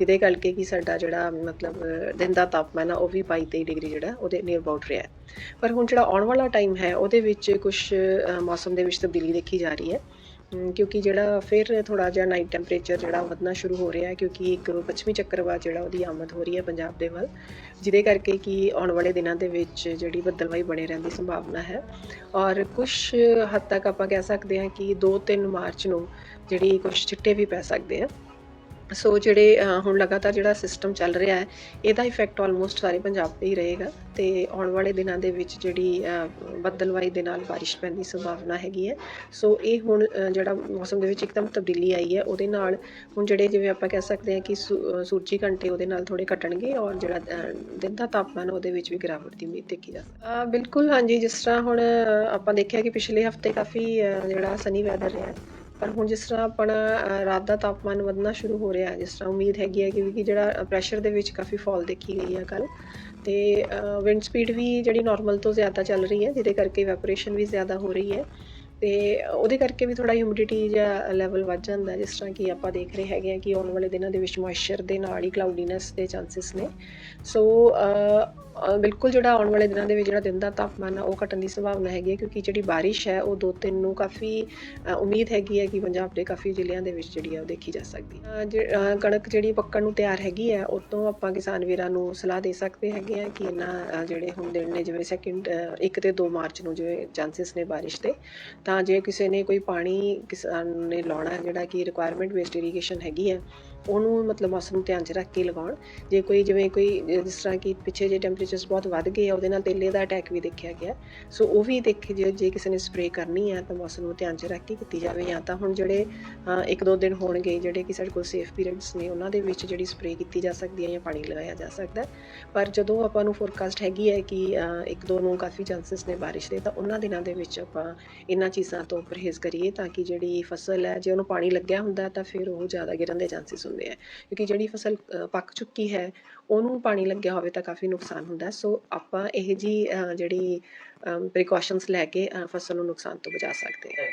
ਜਿਹਦੇ ਕਰਕੇ ਕਿ ਸਾਡਾ ਜਿਹੜਾ ਮਤਲਬ ਦਿਨ ਦਾ ਤਾਪਮਾਨ ਆ, ਉਹ ਵੀ 22 23 ਡਿਗਰੀ ਜਿਹੜਾ ਉਹਦੇ ਨੀਅਰ ਅਬਾਊਟ ਰਿਹਾ ਪਰ ਹੁਣ ਜਿਹੜਾ ਆਉਣ ਵਾਲਾ ਟਾਈਮ ਹੈ, ਉਹਦੇ ਵਿੱਚ ਕੁਝ ਮੌਸਮ ਦੇ ਵਿੱਚ ਤਬਦੀਲੀ ਦੇਖੀ ਜਾ ਰਹੀ ਹੈ। ਕਿਉਂਕਿ ਜਿਹੜਾ ਫਿਰ ਥੋੜਾ ਜਿਹਾ ਨਾਈਟ ਟੈਂਪਰੇਚਰ ਜਿਹੜਾ ਵਧਣਾ ਸ਼ੁਰੂ ਹੋ ਰਿਹਾ ਹੈ, ਕਿਉਂਕਿ ਇੱਕ ਪੱਛਮੀ ਚੱਕਰਵਾਤ ਜਿਹੜਾ ਉਹਦੀ ਆਮਦ ਹੋ ਰਹੀ ਹੈ ਪੰਜਾਬ ਦੇ ਵੱਲ, ਜਿਹਦੇ ਕਰਕੇ ਕਿ ਆਉਣ ਵਾਲੇ ਦਿਨਾਂ ਦੇ ਵਿੱਚ ਜਿਹੜੀ ਬੱਦਲਵਾਈ ਬਣੇ ਰਹਿਣ ਦੀ ਸੰਭਾਵਨਾ ਹੈ। ਔਰ ਕੁਝ ਹੱਦ ਤੱਕ ਆਪਾਂ ਕਹਿ ਸਕਦੇ ਹਾਂ ਕਿ 2-3 ਮਾਰਚ ਨੂੰ ਜਿਹੜੀ ਕੁਝ ਛਿੱਟੇ ਵੀ ਪੈ ਸਕਦੇ ਆ। ਸੋ ਜਿਹੜੇ ਹੁਣ ਲਗਾਤਾਰ ਜਿਹੜਾ ਸਿਸਟਮ ਚੱਲ ਰਿਹਾ ਹੈ, ਇਹਦਾ ਇਫੈਕਟ ਆਲਮੋਸਟ ਸਾਰੇ ਪੰਜਾਬ ਤੇ ਹੀ ਰਹੇਗਾ। ਤੇ ਆਉਣ ਵਾਲੇ ਦਿਨਾਂ ਦੇ ਵਿੱਚ ਜਿਹੜੀ ਬੱਦਲਵਾਈ ਦੇ ਨਾਲ ਬਾਰਿਸ਼ ਪੈਣ ਦੀ ਸੰਭਾਵਨਾ ਹੈਗੀ ਹੈ। ਸੋ ਇਹ ਹੁਣ ਜਿਹੜਾ ਮੌਸਮ ਦੇ ਵਿੱਚ ਇੱਕਦਮ ਤਬਦੀਲੀ ਆਈ ਹੈ, ਉਹਦੇ ਨਾਲ ਹੁਣ ਜਿਹੜੇ ਜਿਵੇਂ ਆਪਾਂ ਕਹਿ ਸਕਦੇ ਹਾਂ ਕਿ ਸੂ- ਸੂਰਜੀ ਘੰਟੇ ਉਹਦੇ ਨਾਲ ਥੋੜੇ ਘਟਣਗੇ ਔਰ ਜਿਹੜਾ ਦਿਨ ਦਾ ਤਾਪਮਾਨ ਉਹਦੇ ਵਿੱਚ ਵੀ ਗਿਰਾਵਟ ਦੀ ਉਮੀਦ ਦੇਖੀ ਜਾ ਸਕਦੀ ਹੈ। ਬਿਲਕੁਲ, ਹਾਂਜੀ, ਜਿਸ ਤਰ੍ਹਾਂ ਹੁਣ ਆਪਾਂ ਦੇਖਿਆ ਕਿ ਪਿਛਲੇ ਹਫ਼ਤੇ ਕਾਫੀ ਜਿਹੜਾ ਸਨੀ ਵੈਦਰ ਰਿਹਾ ਪਰ ਹੁਣ ਜਿਸ ਤਰ੍ਹਾਂ ਆਪਣਾ ਰਾਤ ਦਾ ਤਾਪਮਾਨ ਵਧਣਾ ਸ਼ੁਰੂ ਹੋ ਰਿਹਾ, ਜਿਸ ਤਰ੍ਹਾਂ ਉਮੀਦ ਹੈਗੀ ਹੈ ਕਿ ਜਿਹੜਾ ਪ੍ਰੈਸ਼ਰ ਦੇ ਵਿੱਚ ਕਾਫੀ ਫਾਲ ਦੇਖੀ ਗਈ ਹੈ ਕੱਲ ਤੇ ਵਿੰਡ ਸਪੀਡ ਵੀ ਜਿਹੜੀ ਨਾਰਮਲ ਤੋਂ ਜ਼ਿਆਦਾ ਚੱਲ ਰਹੀ ਹੈ, ਜਿਹਦੇ ਕਰਕੇ ਵੈਪੋਰੇਸ਼ਨ ਵੀ ਜ਼ਿਆਦਾ ਹੋ ਰਹੀ ਹੈ। ਤੇ ਉਹਦੇ ਕਰਕੇ ਵੀ ਥੋੜਾ ਹਿਊਮਿਡਿਟੀ ਜਾਂ ਲੈਵਲ ਵੱਧ ਜਾਂਦਾ ਜਿਸ ਤਰ੍ਹਾਂ ਕਿ ਆਪਾਂ ਦੇਖ ਰਹੇ ਹੈਗੇ ਆ ਕਿ ਆਉਣ ਵਾਲੇ ਦਿਨਾਂ ਦੇ ਵਿੱਚ ਮੋਇਸਚਰ ਦੇ ਨਾਲ ਹੀ ਕਲਾਉਡੀਨੈਸ ਦੇ ਚਾਂਸਸ ਨੇ। ਸੋ ਬਿਲਕੁਲ ਜਿਹੜਾ ਆਉਣ ਵਾਲੇ ਦਿਨਾਂ ਦੇ ਵਿੱਚ ਜਿਹੜਾ ਦਿਨ ਦਾ ਤਾਪਮਾਨ ਆ ਉਹ ਘਟਣ ਦੀ ਸੰਭਾਵਨਾ ਹੈਗੀ ਹੈ ਕਿਉਂਕਿ ਜਿਹੜੀ ਬਾਰਿਸ਼ ਹੈ ਉਹ ਦੋ ਤਿੰਨ ਨੂੰ ਕਾਫੀ ਉਮੀਦ ਹੈਗੀ ਹੈ ਕਿ ਪੰਜਾਬ ਦੇ ਕਾਫੀ ਜ਼ਿਲ੍ਹਿਆਂ ਦੇ ਵਿੱਚ ਜਿਹੜੀ ਆ ਉਹ ਦੇਖੀ ਜਾ ਸਕਦੀ ਹੈ। ਅ, ਕਣਕ ਜਿਹੜੀ ਪੱਕਣ ਨੂੰ ਤਿਆਰ ਹੈਗੀ ਹੈ ਉਹ ਤੋਂ ਆਪਾਂ ਕਿਸਾਨ ਵੀਰਾਂ ਨੂੰ ਸਲਾਹ ਦੇ ਸਕਦੇ ਹੈਗੇ ਆ ਕਿ ਇਹਨਾਂ ਜਿਹੜੇ ਹੁਣ ਦਿਨ ਨੇ ਜਿਵੇਂ ਸੈਕਿੰਡ 1 ਤੇ 2 ਮਾਰਚ ਨੂੰ ਜਿਵੇਂ ਚਾਂਸਸ ਨੇ ਬਾਰਿਸ਼ ਦੇ ਤਾਂ ਜੇ ਕਿਸੇ ਨੇ ਕੋਈ ਪਾਣੀ ਕਿਸਾਨ ਨੇ ਲਾਉਣਾ, ਜਿਹੜਾ ਕਿ ਰਿਕੁਆਇਰਮੈਂਟ ਬੇਸਡ ਇਰੀਗੇਸ਼ਨ ਹੈਗੀ ਆ ਉਹਨੂੰ ਮਤਲਬ ਮੌਸਮ ਨੂੰ ਧਿਆਨ 'ਚ ਰੱਖ ਕੇ ਲਗਾਉਣ। ਜੇ ਕੋਈ ਜਿਵੇਂ ਕੋਈ, ਜਿਸ ਤਰ੍ਹਾਂ ਕਿ ਪਿੱਛੇ ਜੇ ਟੈਂਪਰੇਚਰਸ ਬਹੁਤ ਵੱਧ ਗਏ ਆ, ਉਹਦੇ ਨਾਲ ਤੇਲੇ ਦਾ ਅਟੈਕ ਵੀ ਦੇਖਿਆ ਗਿਆ। ਸੋ ਉਹ ਵੀ ਦੇਖੇ ਜੇ ਜੇ ਕਿਸੇ ਨੇ ਸਪਰੇਅ ਕਰਨੀ ਹੈ ਤਾਂ ਮੌਸਮ ਨੂੰ ਧਿਆਨ 'ਚ ਰੱਖ ਕੇ ਕੀਤੀ ਜਾਵੇ। ਜਾਂ ਤਾਂ ਹੁਣ ਜਿਹੜੇ ਇੱਕ ਦੋ ਦਿਨ ਹੋਣਗੇ, ਜਿਹੜੇ ਕਿ ਸਾਡੇ ਕੋਲ ਸੇਫ ਪੀਰੀਅਡਸ ਨੇ, ਉਹਨਾਂ ਦੇ ਵਿੱਚ ਜਿਹੜੀ ਸਪਰੇਅ ਕੀਤੀ ਜਾ ਸਕਦੀ ਹੈ ਜਾਂ ਪਾਣੀ ਲਗਾਇਆ ਜਾ ਸਕਦਾ ਪਰ ਜਦੋਂ ਆਪਾਂ ਨੂੰ ਫੋਰਕਾਸਟ ਹੈਗੀ ਹੈ ਕਿ ਇੱਕ ਦੋ ਨੂੰ ਕਾਫੀ ਚਾਂਸਸ ਨੇ ਬਾਰਿਸ਼ ਦੇ, ਤਾਂ ਉਹਨਾਂ ਦਿਨਾਂ ਦੇ ਵਿੱਚ ਆਪਾਂ ਇਹਨਾਂ ਚੀਜ਼ਾਂ ਤੋਂ ਪਰਹੇਜ਼ ਕਰੀਏ ਤਾਂ ਕਿ ਜਿਹੜੀ ਫਸਲ ਹੈ, ਜੇ ਉਹਨੂੰ ਪਾਣੀ ਲੱਗਿਆ ਹੁੰਦਾ ਤਾਂ ਫਿਰ ਉਹ ਜ਼ਿਆਦਾ ਗਿਰਨ ਦੇ ਚਾਂਸਸ ਹੁੰਦੇ ਆ। ਕਿਉਂਕਿ ਜਿਹੜੀ ਫਸਲ ਪੱਕ ਚੁੱਕੀ ਹੈ, ਉਹਨੂੰ ਪਾਣੀ ਲੱਗਿਆ ਹੋਵੇ ਤਾਂ ਕਾਫੀ ਨੁਕਸਾਨ ਹੁੰਦਾ। ਸੋ ਆਪਾਂ ਇਹ ਜੀ ਜਿਹੜੀ ਪ੍ਰੀਕਾਸ਼ਨਸ ਲੈ ਕੇ ਫਸਲ ਨੂੰ ਨੁਕਸਾਨ ਤੋਂ ਬਚਾ ਸਕਦੇ ਹਾਂ।